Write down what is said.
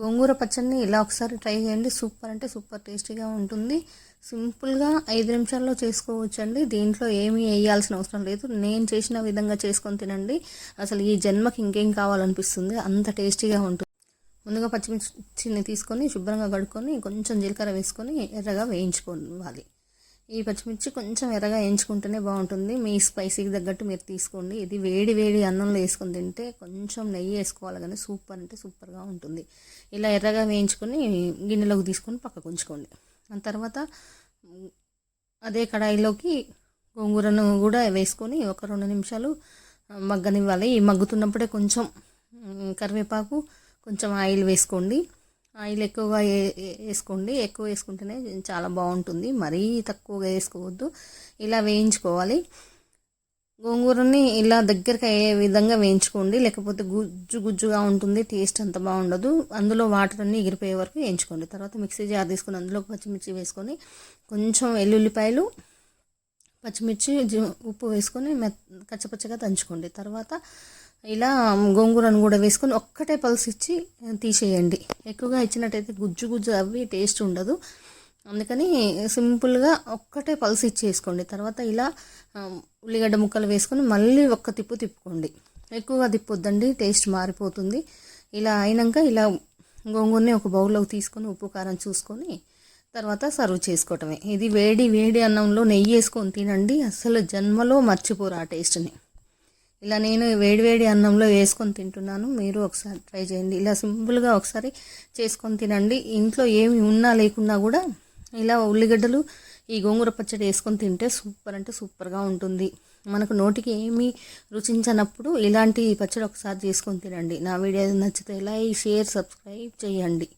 గోంగూర పచ్చడిని ఇలా ఒకసారి ట్రై చేయండి. సూపర్ అంటే సూపర్ టేస్టీగా ఉంటుంది. సింపుల్గా ఐదు నిమిషాల్లో చేసుకోవచ్చండి. దీంట్లో ఏమీ వేయాల్సిన అవసరం లేదు. నేను చేసిన విధంగా చేసుకొని తినండి. అసలు ఈ జన్మకి ఇంకేం కావాలనిపిస్తుంది? అంత టేస్టీగా ఉంటుంది. ముందుగా పచ్చిమిర్చిని తీసుకొని శుభ్రంగా కడుక్కొని కొంచెం జీలకర్ర వేసుకొని ఎర్రగా వేయించుకోవాలి. ఈ పచ్చిమిర్చి కొంచెం ఎర్రగా వేయించుకుంటేనే బాగుంటుంది. మీ స్పైసీకి తగ్గట్టు మీరు తీసుకోండి. ఇది వేడి వేడి అన్నంలో వేసుకొని తింటే కొంచెం నెయ్యి వేసుకోవాలి కానీ సూపర్ అంటే సూపర్గా ఉంటుంది. ఇలా ఎర్రగా వేయించుకొని గిన్నెలోకి తీసుకొని పక్కకు ఉంచుకోండి. దాని తర్వాత అదే కడాయిలోకి గోంగూరను కూడా వేసుకొని ఒక రెండు నిమిషాలు మగ్గనివ్వాలి. ఈ మగ్గుతున్నప్పుడే కొంచెం కరివేపాకు కొంచెం ఆయిల్ వేసుకోండి. ఆయిల్ ఎక్కువగా వేసుకోండి. ఎక్కువ వేసుకుంటేనే చాలా బాగుంటుంది. మరీ తక్కువగా వేసుకోవద్దు. ఇలా వేయించుకోవాలి. గోంగూరని ఇలా దగ్గరికి అయ్యే విధంగా వేయించుకోండి. లేకపోతే గుజ్జు గుజ్జుగా ఉంటుంది. టేస్ట్ అంత బాగుండదు. అందులో వాటర్ అన్నీ ఎగిరిపోయే వరకు వేయించుకోండి. తర్వాత మిక్సీ జార్ తీసుకొని అందులో పచ్చిమిర్చి వేసుకొని కొంచెం వెల్లుల్లిపాయలు పచ్చిమిర్చి ఉప్పు వేసుకొని మె కచ్చపచ్చగా దంచుకోండి. తర్వాత ఇలా గోంగూరను కూడా వేసుకొని ఒక్కటే పల్స్ ఇచ్చి తీసేయండి. ఎక్కువగా ఇచ్చినట్టయితే గుజ్జు గుజ్జు అవి టేస్ట్ ఉండదు. అందుకని సింపుల్గా ఒక్కటే పల్స్ ఇచ్చేసుకోండి తర్వాత ఇలా ఉల్లిగడ్డ ముక్కలు వేసుకొని మళ్ళీ ఒక్క తిప్పు తిప్పుకోండి. ఎక్కువగా తిప్పొద్దండి టేస్ట్ మారిపోతుంది. ఇలా అయినాక ఇలా గోంగూరని ఒక బౌల్లోకి తీసుకొని ఉప్పు కారం చూసుకొని తర్వాత సర్వ్ చేసుకోవటమే. ఇది వేడి వేడి అన్నంలో నెయ్యి వేసుకొని తినండి. అసలు జన్మలో మర్చిపోరు ఆ టేస్ట్ని. ఇలా నేను వేడివేడి అన్నంలో వేసుకొని తింటున్నాను. మీరు ఒకసారి ట్రై చేయండి. ఇలా సింపుల్గా ఒకసారి చేసుకొని తినండి. ఇంట్లో ఏమి ఉన్నా లేకున్నా కూడా ఇలా ఉల్లిగడ్డలు ఈ గోంగూర పచ్చడి వేసుకొని తింటే సూపర్ అంటే సూపర్గా ఉంటుంది. మనకు నోటికి ఏమీ రుచించనప్పుడు ఇలాంటి పచ్చడి ఒకసారి చేసుకొని తినండి. నా వీడియో నచ్చితే లైక్ షేర్ సబ్స్క్రైబ్ చేయండి.